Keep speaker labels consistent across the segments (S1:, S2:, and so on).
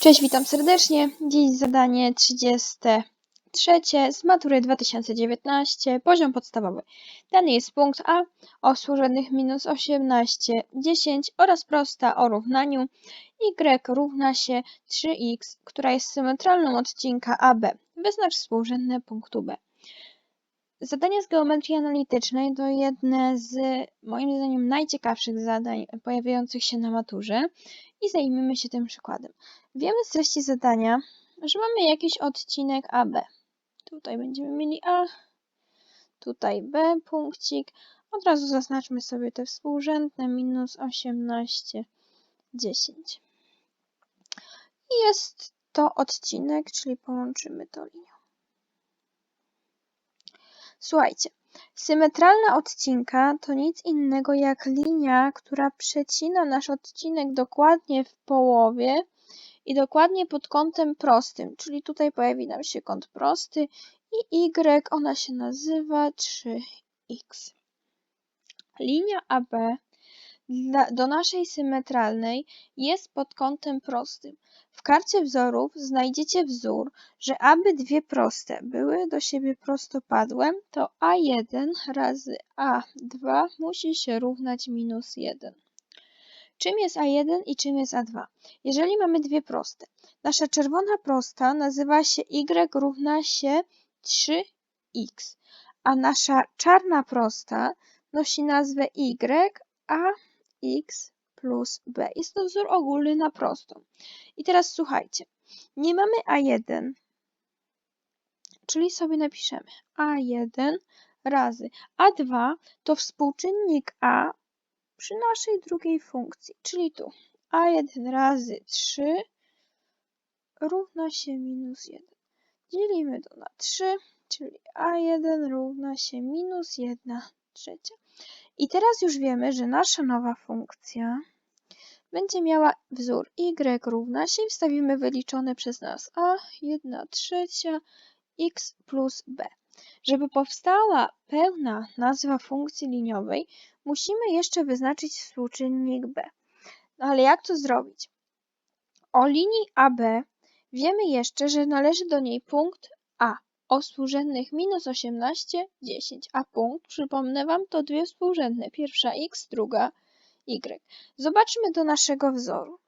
S1: Cześć, witam serdecznie. Dziś zadanie 33 z matury 2019, poziom podstawowy. Dany jest punkt A o współrzędnych minus 18, 10 oraz prosta o równaniu y równa się 3x, która jest symetralną odcinka AB. Wyznacz współrzędne punktu B. Zadania z geometrii analitycznej to jedne z moim zdaniem najciekawszych zadań pojawiających się na maturze i zajmiemy się tym przykładem. Wiemy z treści zadania, że mamy jakiś odcinek AB. Tutaj będziemy mieli A, tutaj B punkcik. Od razu zaznaczmy sobie te współrzędne minus 18, 10. I jest to odcinek, czyli połączymy to linią. Słuchajcie, symetralna odcinka to nic innego jak linia, która przecina nasz odcinek dokładnie w połowie i dokładnie pod kątem prostym, czyli tutaj pojawi nam się kąt prosty i y, ona się nazywa 3x. Linia AB do naszej symetralnej jest pod kątem prostym. W karcie wzorów znajdziecie wzór, że aby dwie proste były do siebie prostopadłe, to a1 razy a2 musi się równać minus 1. Czym jest a1 i czym jest a2? Jeżeli mamy dwie proste, nasza czerwona prosta nazywa się y równa się 3x, a nasza czarna prosta nosi nazwę y, a x plus b. Jest to wzór ogólny na prostą. I teraz słuchajcie, nie mamy a1, czyli sobie napiszemy a1 razy a2 to współczynnik a przy naszej drugiej funkcji, czyli tu a1 razy 3 równa się minus 1. Dzielimy to na 3, czyli a1 równa się minus 1 trzecia. I teraz już wiemy, że nasza nowa funkcja będzie miała wzór y równa się i wstawimy wyliczone przez nas a 1 trzecia x plus b. Żeby powstała pełna nazwa funkcji liniowej, musimy jeszcze wyznaczyć współczynnik b. No ale jak to zrobić? O linii AB wiemy jeszcze, że należy do niej punkt A o współrzędnych minus 18, 10, a punkt, przypomnę Wam, to dwie współrzędne, pierwsza x, druga y. Zobaczmy do naszego wzoru.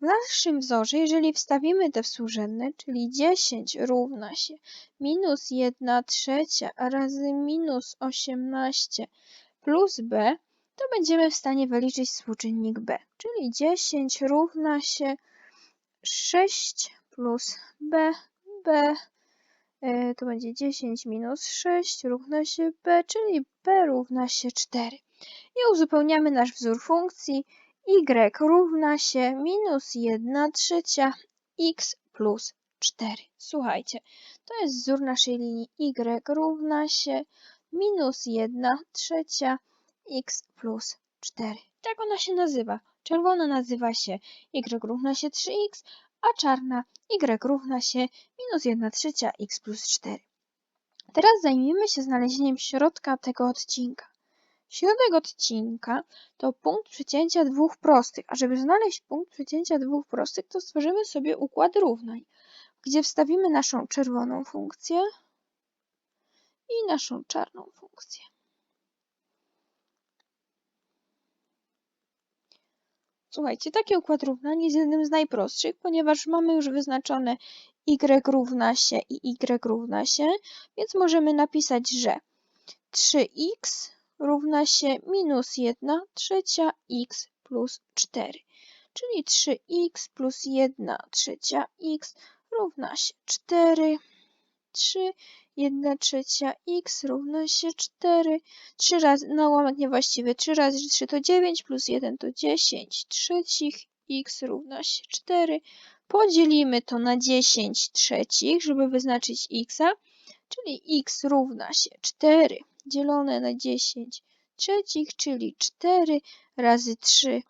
S1: W naszym wzorze, jeżeli wstawimy te współrzędne, czyli 10 równa się minus 1 trzecia razy minus 18 plus b, to będziemy w stanie wyliczyć współczynnik b, czyli 10 równa się 6 plus b, b e, to będzie 10 minus 6 równa się b, czyli b równa się 4. I uzupełniamy nasz wzór funkcji y równa się minus 1 trzecia x plus 4. Słuchajcie, to jest wzór naszej linii y równa się minus 1 trzecia x plus 4. Tak ona się nazywa. Czerwona nazywa się y równa się 3x, a czarna y równa się minus 1 trzecia x plus 4. Teraz zajmiemy się znalezieniem środka tego odcinka. Środek odcinka to punkt przecięcia dwóch prostych, a żeby znaleźć punkt przecięcia dwóch prostych, to stworzymy sobie układ równań, gdzie wstawimy naszą czerwoną funkcję i naszą czarną funkcję. Słuchajcie, taki układ równań jest jednym z najprostszych, ponieważ mamy już wyznaczone y równa się i y równa się, więc możemy napisać, że 3x równa się minus 1 trzecia x plus 4, czyli 3x plus 1 trzecia x równa się 4, 3 1 trzecia x równa się 4. 3 razy, no ułamek niewłaściwy, 3 razy 3 to 9, plus 1 to 10 trzecich, x równa się 4. Podzielimy to na 10 trzecich, żeby wyznaczyć x, czyli x równa się 4 dzielone na 10 trzecich, czyli 4 razy 3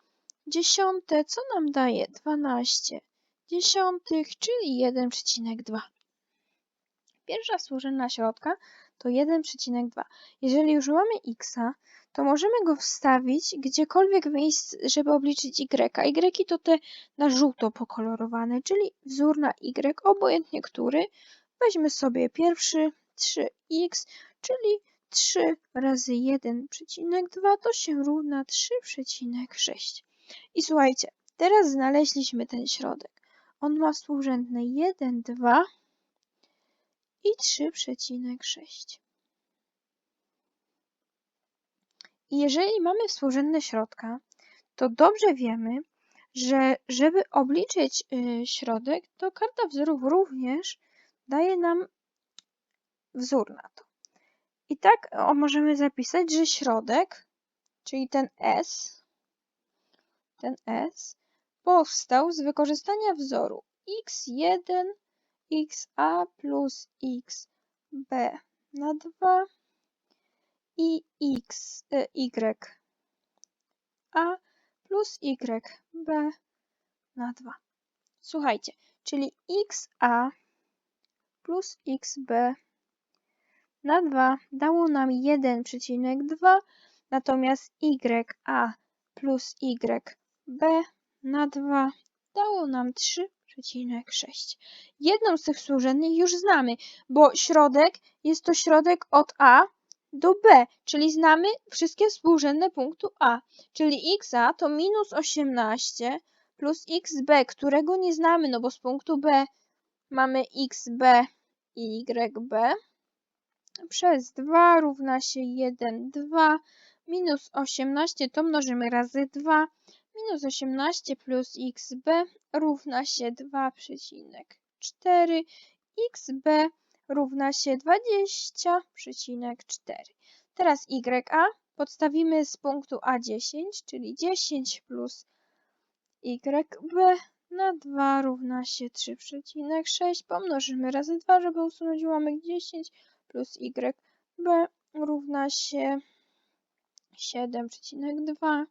S1: dziesiąte, co nam daje 12 dziesiątych, czyli 1,2. Pierwsza współrzędna środka to 1,2. Jeżeli już mamy x, to możemy go wstawić gdziekolwiek żeby obliczyć y. Y to te na żółto pokolorowane, czyli wzór na y, obojętnie który. Weźmy sobie pierwszy 3x, czyli 3 razy 1,2 to się równa 3,6. I słuchajcie, teraz znaleźliśmy ten środek. On ma współrzędne 1, 2 i 3,6. I jeżeli mamy współrzędne środka, to dobrze wiemy, że żeby obliczyć y, środek, to karta wzorów również daje nam wzór na to. I tak możemy zapisać, że środek, czyli ten S, ten S, powstał z wykorzystania wzoru x1 xa plus xb na 2 i x, y, a plus yb na 2. Słuchajcie, czyli xa plus xb na 2 dało nam 1,2, natomiast ya plus yb na 2 dało nam 3,6. Jedną z tych współrzędnych już znamy, bo środek jest to środek od A do B, czyli znamy wszystkie współrzędne punktu A, czyli xa to minus 18 plus xb, którego nie znamy, no bo z punktu B mamy xb i yb przez 2 równa się 1, 2 minus 18 to mnożymy razy 2 minus 18 plus xb równa się 2,4 xb równa się 20,4. Teraz ya podstawimy z punktu A10, czyli 10 plus yb na 2 równa się 3,6. Pomnożymy razy 2, żeby usunąć ułamek 10 plus yb równa się 7,2.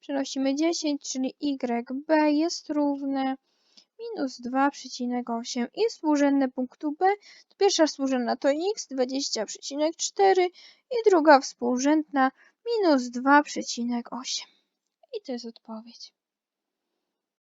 S1: Przenosimy 10, czyli yb jest równe minus 2,8 i współrzędne punktu B, to pierwsza współrzędna to x 20,4 i druga współrzędna minus 2,8. I to jest odpowiedź.